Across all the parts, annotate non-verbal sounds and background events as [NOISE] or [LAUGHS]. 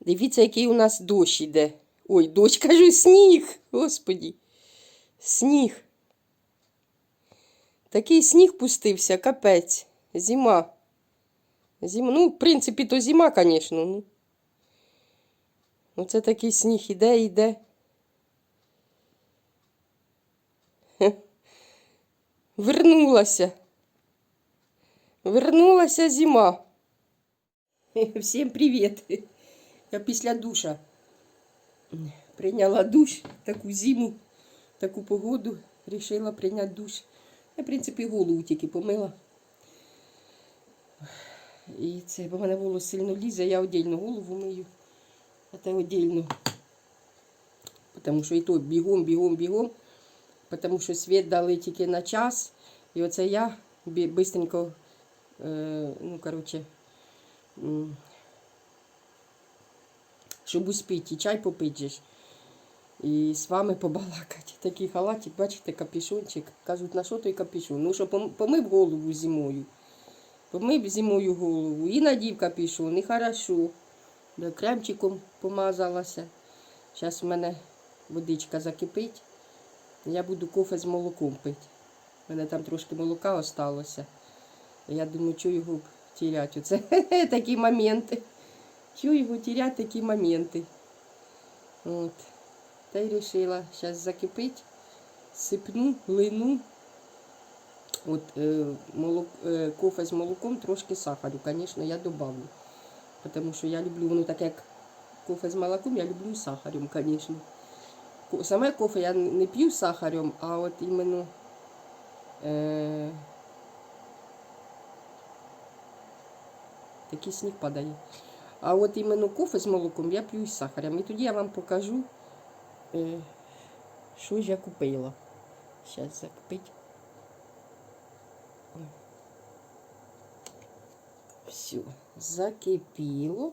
Дивіться, який у нас дощ іде. Ой, дощ, [LAUGHS] кажу, сніг. Господі. Сніг. Такий сніг пустився, капець. Зима. Зима. Ну, в принципі, то зима, звісно. Ну. Оце такий сніг іде, іде. [LAUGHS] Вернулася. Вернулася зима. [LAUGHS] Всім привіт. Я після душа прийняла душ, таку зиму, таку погоду, рішила прийняти душ. Я, в принципі, голову тільки помила. І це, бо в мене волос сильно лізе, я віддільно голову мию. А те віддільно. Тому що і то бігом, бігом, бігом. Тому що світ дали тільки на час. І оце я бі- е, ну, коротше, щоб успіти, і чай попити. І з вами побалакати. [LAUGHS] Такий халатик, бачите, капюшончик. Кажуть, на що той капюшон? Ну, що помив голову зимою. Помив зимою голову. І надів капюшон, і хорошо. Кремчиком помазалася. Зараз в мене водичка закипить. Я буду кофе з молоком пити. У мене там трошки молока осталося. Я думаю, що його тіряти. Оце [LAUGHS] такі моменти. Що його тіряти такі моменти. От. Та й вирішила, зараз закипить, сипну, лину. От е, молок, е, кофе з молоком, трошки сахару, звісно, я добавлю. Тому що я люблю, воно так як кофе з молоком, я люблю сахаром, звісно. Ко- Саме кофе я не п'ю з сахаром, а от іменно е, такий сніг падає. А от іменно кофе з молоком я п'ю з сахаром. І тоді я вам покажу, е, що ж я купила. Зараз закипить. Все, закипіло.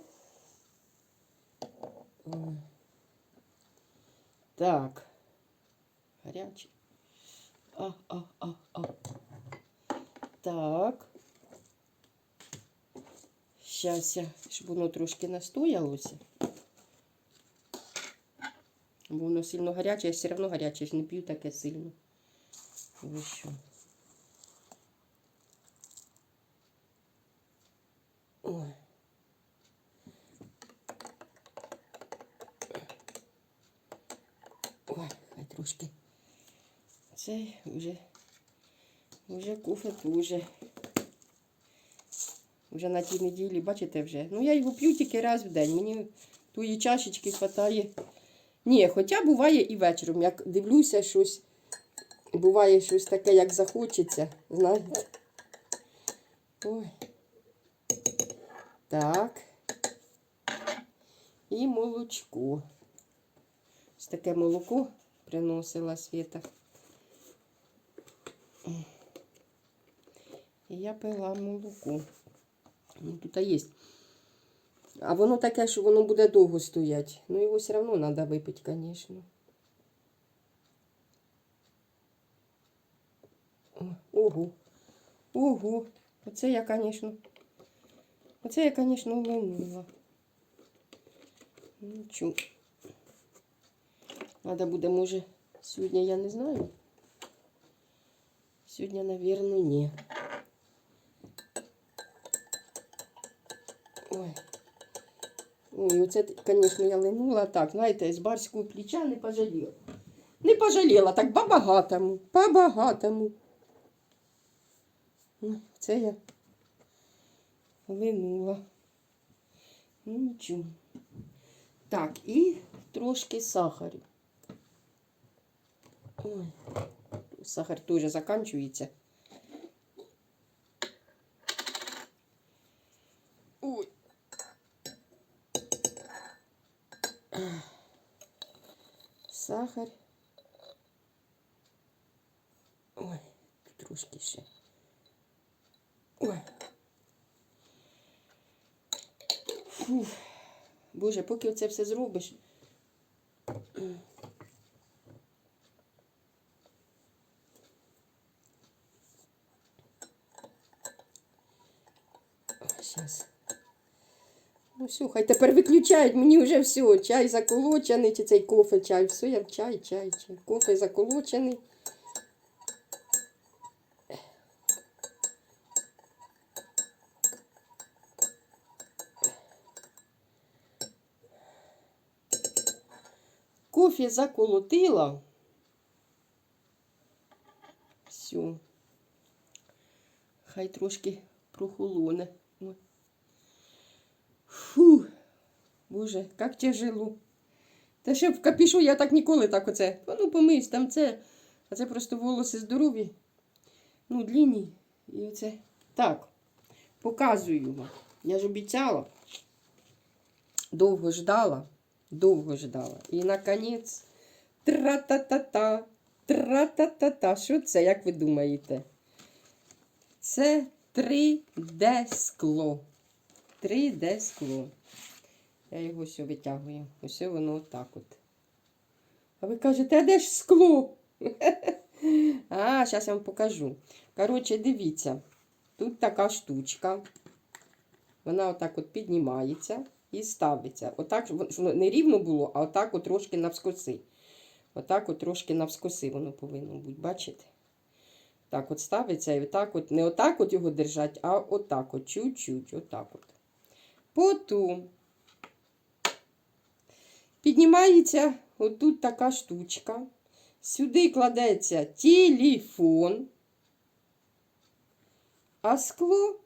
Так. Гарячий. А, а, а, а. Так. Я, щоб воно трошки настоялося. Бо воно сильно гаряче, я все одно гаряче, ж не п'ю таке сильно. Ви що? Ой. Ой, хай трошки. Це вже, вже кофе дуже. Вже на тій неділі, бачите вже. Ну, я його п'ю тільки раз в день. Мені тої чашечки вистачає. Ні, хоча буває і вечором. Як дивлюся щось, буває щось таке, як захочеться. Знаєте. Ой. Так. І молочко. Ось таке молоко приносила Світа. І я пила молоко. Ну, тут є. А воно таке, що воно буде довго стояти. Ну, його все одно треба випити, звісно. Ого. Ого. Оце я, звісно. Оце я, звісно, линула. Нічого. Надо буде, може, сьогодні я не знаю. Сьогодні, напевно, ні. Ой. Оце, звісно, я линула так, знаєте, з барського плеча не пожаліла. Не пожаліла, так по-багатому, по-багатому. Ну, Це я линула. Ну, нічого. Так, і трошки сахару. Ой, сахар теж закінчується. Ой. Сахар. Ой, трошки ще. Ой. Фу. Боже, поки оце все зробиш. Зараз. Ну, все, хай тепер виключають, мені вже все. Чай заколочений, чи цей кофе, чай. Все, я чай, чай, чай. Кофе заколочений. Кофе заколотила. Все. Хай трошки прохолоне. Боже, як тяжело. Та ще в капішу я так ніколи так оце. Ну, помийсь, там це. А це просто волоси здорові. Ну, длінні. І оце. Так. Показую вам. Я ж обіцяла. Довго ждала. Довго ждала. І наконець. Тра-та-та-та. Тра-та-та-та. Що це, як ви думаєте? Це 3D скло. 3D скло. Я його все витягую. Ось воно отак от. А ви кажете, а де ж скло? [LAUGHS] А, зараз я вам покажу. Коротше, дивіться. Тут така штучка. Вона отак от піднімається і ставиться. Отак, щоб не рівно було, а отак от трошки навскоси. Отак от трошки навскоси воно повинно бути, бачите? Так от ставиться і отак от, не отак от його держать, а отак от, чуть-чуть, отак от. Потім піднімається отут така штучка. Сюди кладеться телефон, а скло,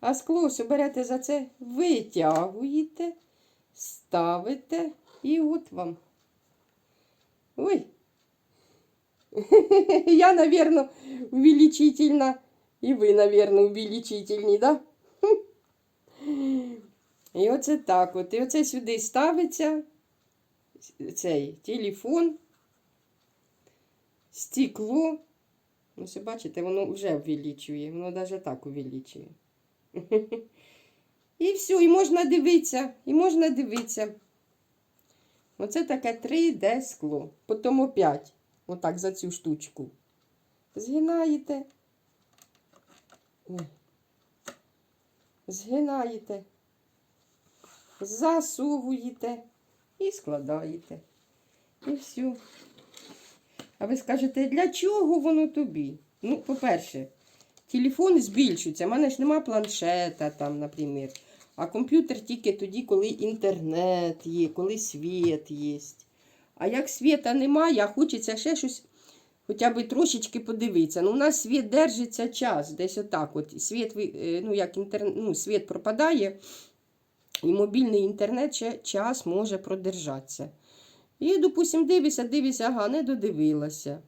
а скло все берете за це, витягуєте, ставите і от вам. Ой. [LAUGHS] Я, наверное, увеличительна. І ви, наверное, увеличительні, да? [LAUGHS] І оце так от. І оце сюди ставиться цей телефон, стекло. Ось бачите, воно вже увеличує, воно навіть так увеличує. [LAUGHS] І все, і можна дивитися, і можна дивитися. Оце таке 3D скло. Потім опять, отак за цю штучку. Згинаєте. Згинаєте, засовуєте і складаєте. І все. А ви скажете, для чого воно тобі? Ну, по-перше, телефон збільшується. У мене ж нема планшета, там, наприклад. А комп'ютер тільки тоді, коли інтернет є, коли світ є. А як світа немає, а хочеться ще щось хоча б трошечки подивитися. Ну, у нас світ держиться час, десь отак. От. Світ, е, ну, як інтер... ну, світ пропадає, і мобільний інтернет ще час може продержатися. І, допустим, дивишся, дивишся, ага, не додивилася.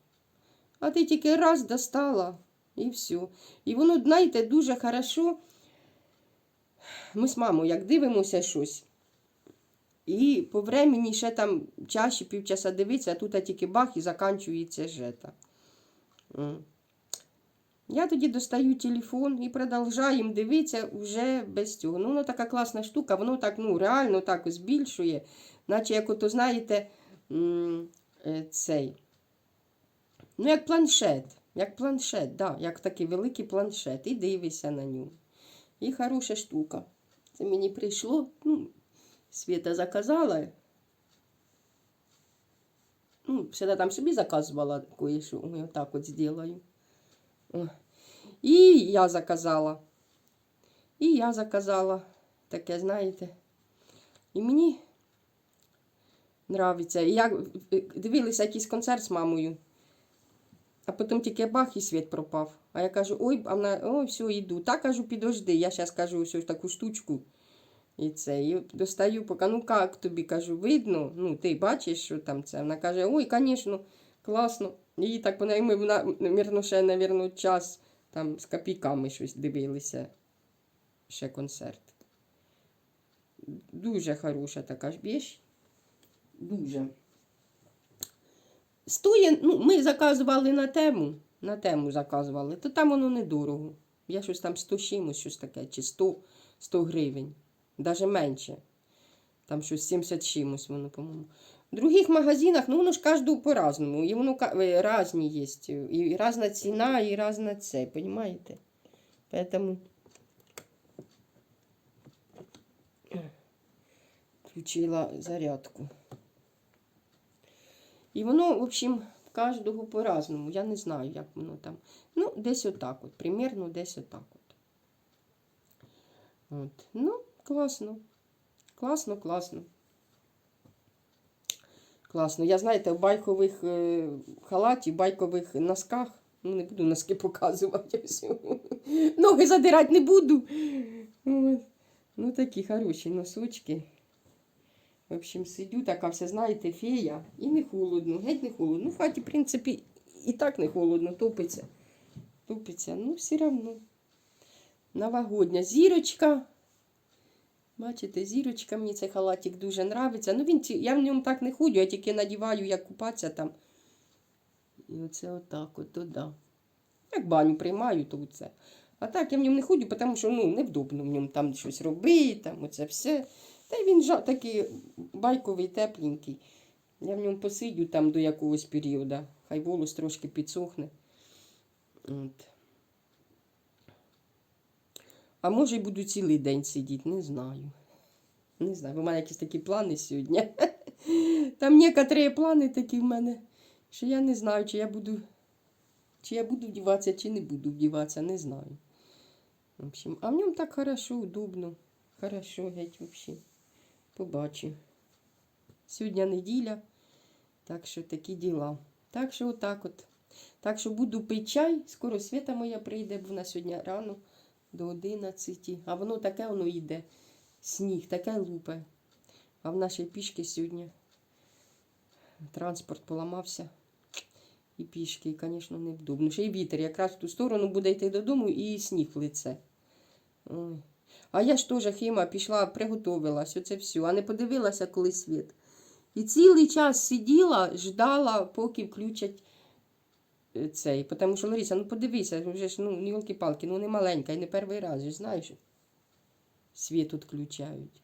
А ти тільки раз достала і все. І воно, знаєте, дуже хорошо. Ми з мамою, як дивимося щось, і по времені ще там чаще півчаса дивитися, а тут тільки бах і заканчується жета. Я тоді достаю телефон і продовжаємо дивитися вже без цього. Ну, воно така класна штука, воно так ну, реально так збільшує, наче як ото, знаєте, е, цей. Ну, як планшет. Як планшет, да, як такий великий планшет. І дивишся на нього. І хороша штука. Це мені прийшло. Ну, Света заказала. Ну, всегда там собі заказувала кое-що. Ой, отак от сделаю. І я заказала. І я заказала. Таке, знаєте. І мені нравиться. І я е, дивилася якийсь концерт з мамою. А потім тільки бах і світ пропав. А я кажу, ой, а вона, ой, все, йду. Та кажу, підожди. Я зараз кажу ось таку штучку. І це, і достаю, поки, ну як тобі кажу, видно, ну ти бачиш, що там це. Вона каже, ой, звісно, класно. І так вона, і ми, вона, мірно, ще, навірно, час там з копійками щось дивилися. Ще концерт. Дуже хороша така ж віч. Дуже. Стоє, ну, ми заказували на тему, на тему заказували, то там воно недорого. Я щось там 100 чимось, щось таке, чи 100, 100 гривень. Даже менше. Там щось 70 чимось воно, по-моєму. В других магазинах, ну воно ж кожного по-разному. І воно е, різні є. І різна ціна, і різна це, розумієте? Поэтому включила зарядку. І воно, в общем, кожного по-разному. Я не знаю, як воно там. Ну, десь отак от, примерно десь отак от. От. Ну, класно. Класно, класно. Класно. Я, знаєте, в байкових е, халаті, байкових носках. Ну, не буду носки показувати. Ноги задирати не буду. Ну, такі хороші носочки. В общем, сидю, така вся, знаєте, фея, і не холодно, геть не холодно. Ну, в хаті, в принципі, і так не холодно, топиться. Топиться, ну, все одно. Новогодня зірочка. Бачите, зірочка, мені цей халатик дуже нравиться. Ну, він, я в ньому так не ходю, я тільки надіваю, як купатися там. І оце отак, от, да. Як баню приймаю, то це. А так я в ньому не ходжу, тому що ну, невдобно в ньому там щось робити, там оце все. Та й він жа, такий байковий, тепленький. Я в ньому посидю там до якогось періоду. Хай волос трошки підсохне. От. А може й буду цілий день сидіти, не знаю. Не знаю, в мене якісь такі плани сьогодні. [LAUGHS] Там некоторі плани такі в мене, що я не знаю, чи я буду, чи я буду вдіватися, чи не буду вдіватися, не знаю. В общем, а в ньому так хорошо, удобно. Хорошо, геть взагалі. Побачу. Сьогодні неділя, так що такі діла. Так що отак от. Так що буду пити чай, скоро свята моя прийде, бо вона сьогодні рано до 11. А воно таке воно йде. Сніг, таке лупе. А в нашій пішки сьогодні транспорт поламався. І пішки, і, звісно, невдобно. Ще й вітер. Якраз в ту сторону буде йти додому і сніг в лице. Ой. А я ж теж Хіма пішла, приготувалась, оце все, а не подивилася, коли світ. І цілий час сиділа, ждала, поки включать цей. Тому що, Лариса, ну подивися, вже ж, ну, йолки-палки, ну не маленька і не перший раз, знаєш. Світ відключають.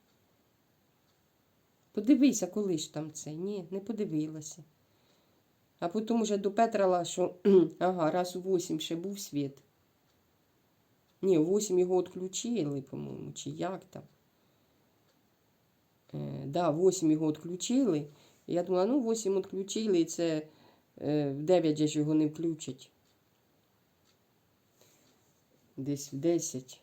Подивися, коли ж там це. Ні, не подивилася. А потім вже допетрала, що [CLEARS THROAT] ага, раз у 8 ще був світ. Ні, у 8 його відключили, по-моєму, чи як там. Е, да, 8 його відключили. Я думала, ну 8 відключили, і це е, в 9 же ж його не включать. Десь в 10.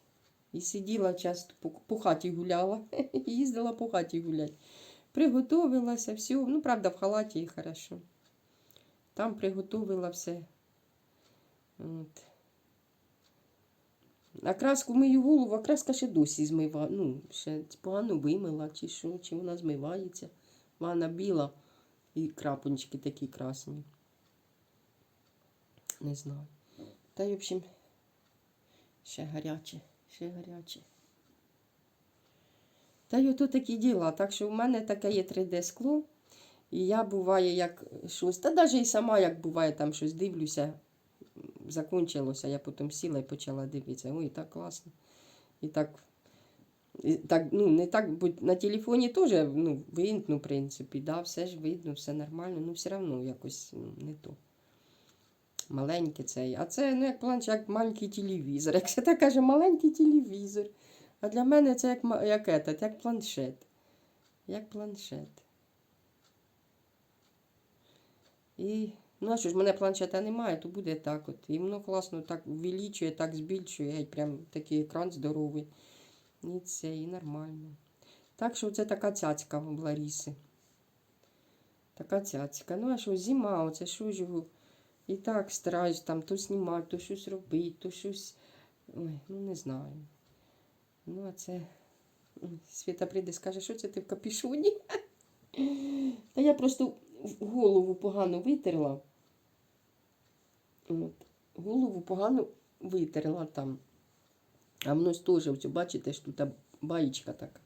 І сиділа часто по, хаті гуляла. [LAUGHS] Їздила по хаті гуляти. Приготовилася, все. Ну, правда, в халаті і хорошо. Там приготовила все. От. А краску мию голову, а краска ще досі змива. Ну, ще погано вимила, чи що, чи вона змивається. Вона біла і крапончики такі красні. Не знаю. Та й, в общем, ще гаряче, ще гаряче. Та й ото такі діла. Так що в мене таке є 3D-скло. І я буває, як щось, та навіть і сама, як буває, там щось дивлюся, закончилося, я потім сіла і почала дивитися. Ой, так класно. І так, і так ну, не так, бо на телефоні теж ну, видно, в принципі, да, все ж видно, все нормально, ну все одно якось ну, не то. Маленьке цей. А це ну, як планш, як маленький телевізор. Як так каже, маленький телевізор. А для мене це як, як, этот, як планшет. Як планшет. І, ну а що ж, мене планшета немає, то буде так от. І воно класно так увеличує, так збільшує, геть прям такий екран здоровий. І це, і нормально. Так що це така цяцька в Ларіси. Така цяцька. Ну, а що, зима, оце що ж його. І так стараюсь там то знімати, то щось робити, то щось. Ой, ну не знаю. Ну, а це. Світа прийде, скаже, що це ти в капішоні? [LAUGHS] Та я просто голову погано витерла. От. Голову погано витерла там. А воно теж, ось, бачите, ж тут баєчка така.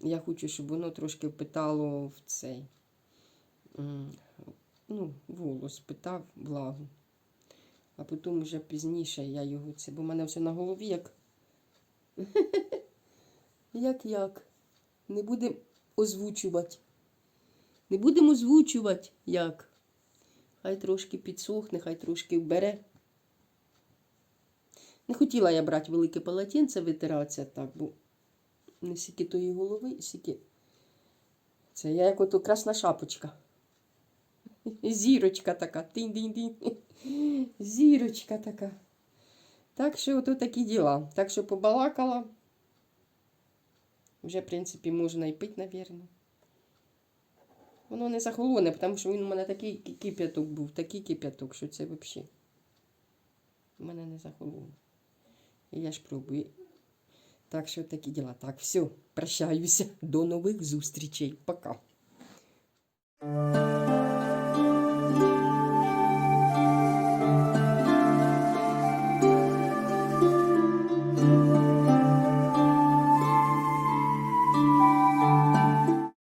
Я хочу, щоб воно трошки впитало в цей. Ну, волос питав влагу. А потім вже пізніше я його це, бо в мене все на голові як. [LAUGHS] Як як? Не будемо озвучувати. Не будемо озвучувати як. Хай трошки підсохне, хай трошки вбере. Не хотіла я брати велике полотенце витиратися так, бо не стільки тої голови, стільки Це я як ото красна шапочка. [LAUGHS] Зірочка така. [LAUGHS] Зірочка така. Так що ото такі діла. Так що побалакала. Вже, в принципі, можна і пити, напевно. Воно не захолоне, тому що він у мене такий кип'яток був, такий кип'яток, що це взагалі. У мене не захолоне. І я ж пробую. Так що такі діла. Так, все, прощаюся. До нових зустрічей. Пока.